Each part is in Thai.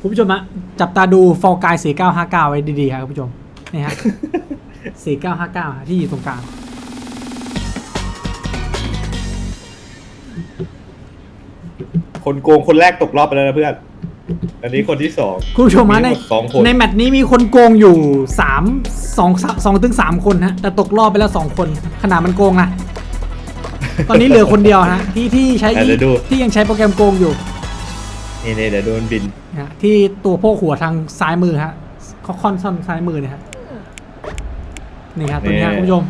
คุณผู้ชมฮะจับตาดูฟอร์กาย4959ไว้ดีๆครับคุณผู้ชมนี่ฮะ4959ฮะที่อยู่ตรงกลางคนโกงคนแรกตกรอบไปแล้วนะเพื่อน อันนี้คนที่สองคุณผู้ชมฮะในทั้งหดสองคนในแมตช์นี้มีคนโกงอยู่3 2 2ถึง3คนฮะแต่ตกรอบไปแล้ว2คน ขนาดมันโกงนะตอนนี้เหลือคนเดียวฮะที่ที่ใช้อะเดี๋ยวดูที่ยังใช้โปรแกรมโกงอยู่ นี่นี่เดี๋ยวโดนบินนะฮะที่ตัวโพกหัวทางซ้ายมือฮะคอนซอนซ้ายมือเนี่ยฮะนี่ครับตัวนี้ฮะนี่คุณผู้ชม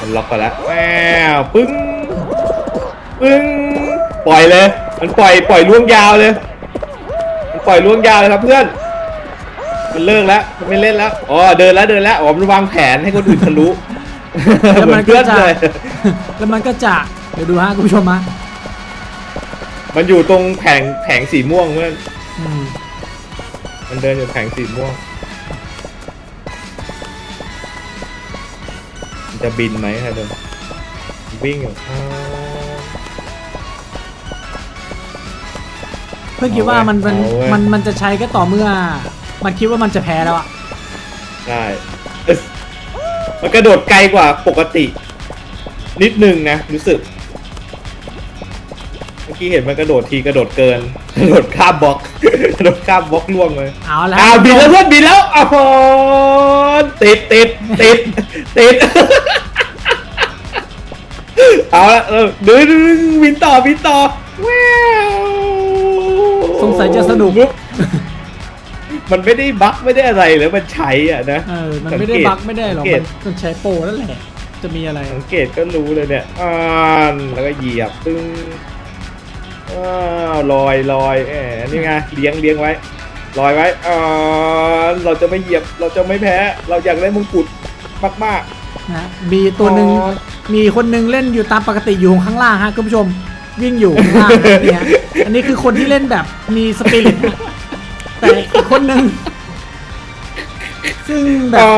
มันล็อกไปแล้วแววปึ้งปึ้งปล่อยเลย มันปล่อยปล่อยล่วงยาวเลย มันปล่อยล่วงยาวเลยครับเพื่อน มันเลิกแล้วมันไม่เล่นแล้วอ๋อเดินแล้วเดินแล้วอ๋อมันวางแผนให้คนอื่นทะลุแล้วเหมืมัอนนก็เพื่อนจะเลย แล้วมันก็จะเดี๋ยวดูฮะคุณผู้ชมฮะ มันอยู่ตรงแผงแผงสีม่วงเพื่อนอืมมันเดินอยู่แผงสีม่วง มันจะบินไหมครับเดินวิ่งอยู่อ้าวเพื่อนคิดว่ามันมันเอาเว้ยมันมันจะใช้ก็ต่อเมื่อ มันคิดว่ามันจะแพ้แล้วอะใช่เอ้ยมันกระโดดไกลกว่าปกติ นิดนึงนะ รู้สึก เมื่อกี้เห็นมันกระโดดทีกระโดดเกินกระโดดข้ามบล็อกกระโดดข้ามบล็อกล่วงเลยเอาแล้วอ้าวบินแล้วเพื่อนบินแล้วอ้าวติดติดติดติดเอาละเออดึงดึงดึงบินต่อบินต่อแววสงสัยจะสนุกมันไม่ได้บั๊กไม่ได้อะไรเลยมันใช้อะนะเออมันไม่ได้สังเกตบั๊กไม่ได้หรอกสังเกมัตนมันใช้โปรนั่นแหละจะมีอะไรสังเกตก็รู้เลยเนี่ยอ่านแล้วก็เหยียบปึ้ง อ้าวลอยลอยแหมนี่ไงเลี้ยงเลี้ยงไว้ ลอยไว้อ่าเราจะไม่เหยียบเราจะไม่แพ้ เราอยากได้มงกุฎมาก นะมีตัวหนึ่งอ๋อ มีคนหนึงเล่นอยู่ตามปกติอยู่ข้างล่างฮะคุณผู้ชมวิ่งอยู่ข้างล่างฮะเนี่ยอันนี้คือคนที่เล่นแบบมีสปิริตฮะแต่อีกคนหนึ่งซึ่งๆแบอ๋บอ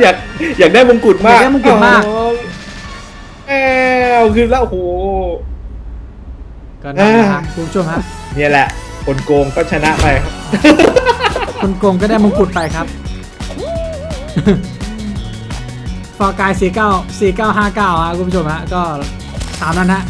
อยากอยากได้มงกุฎมากอยากได้มงกุฎมาก อ๋อแอวคือแล้วโอ้โห ก็นั่นแหละฮะคุณผู้ชมฮะเนี่ยแหละคนโกงก็ชนะไปครับคนโกงก็ได้มงกุฎไปครับ ฟอร์กาย49 4959ฮะคุณผู้ชมฮะก็ตามนั้นฮะ